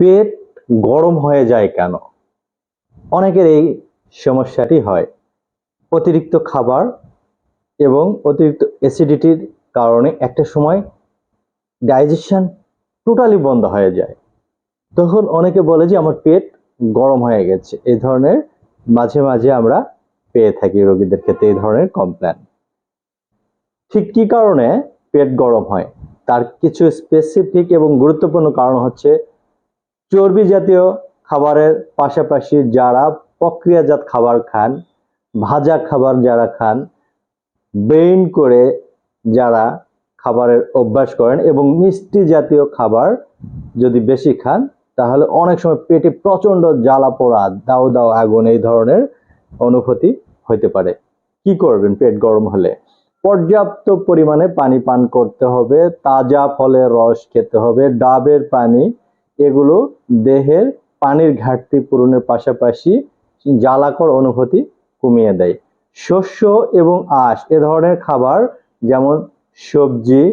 পেট গরম হয়ে যায় কেন? অনেকের এই সমস্যাটি হয়। অতিরিক্ত খাবার এবং অতিরিক্ত অ্যাসিডিটির কারণে একটা সময় ডাইজেশন টোটালি বন্ধ হয়ে যায়। তখন অনেকে বলে যে, আমার পেট গরম হয়ে গেছে। এই ধরনের মাঝে মাঝে আমরা পেয়ে থাকি রোগীদের ক্ষেত্রে এই ধরনের কমপ্লেন ঠিক কি কারণে পেট গরম হয়? তার কিছু স্পেসিফিক এবং গুরুত্বপূর্ণ কারণ হচ্ছে চর্বি জাতীয় খাবারের পাশাপাশি যারা প্রক্রিয়াজাত খাবার খান, ভাজা খাবার যারা খান বেইন করে যারা খাবারের অভ্যাস করেন এবং মিষ্টি জাতীয় খাবার যদি বেশি খান, তাহলে অনেক সময় পেটে প্রচণ্ড জ্বালা পোড়া, দাও দাও আগুন এই ধরনের অনুভূতি হতে পারে। কি করবেন পেট গরম হলে? পর্যাপ্ত পরিমাণে পানি পান করতে হবে, তাজা ফলের রস খেতে হবে, ডাবের পানি এগুলো দেহের পানির ঘাটতি পূরণের পাশাপাশি জ্বালাকর অনুভূতি কমিয়ে দেয়। শস্য এবং আঁশ, এ ধরনের খাবার যেমন সবজি,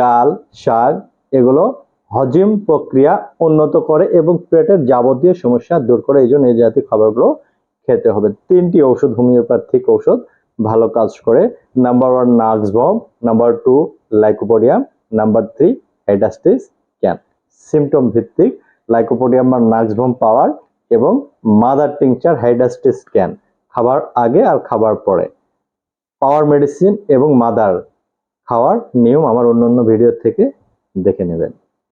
ডাল, শাক, এগুলো হজম প্রক্রিয়া উন্নত করে এবং পেটের যাবতীয় সমস্যা দূর করে। এই জন্য এই জাতীয় খাবারগুলো খেতে হবে। তিনটি ঔষধ, হোমিওপ্যাথিক ঔষধ, ভালো কাজ করে। Number one নাক্সবম number two lycopodium, number three hydrastis can. Symptom ভিত্তিক লাইকোপোডিয়াম বা নাক্সভম পাওয়ার এবং মাদার টিংচার হাইডাস্টি স্ক্যান খাবার আগে আর খাবার পরে। পাওয়ার মেডিসিন এবং মাদার খাওয়ার নিয়ম আমার অন্য অন্য ভিডিও থেকে দেখে নেবেন।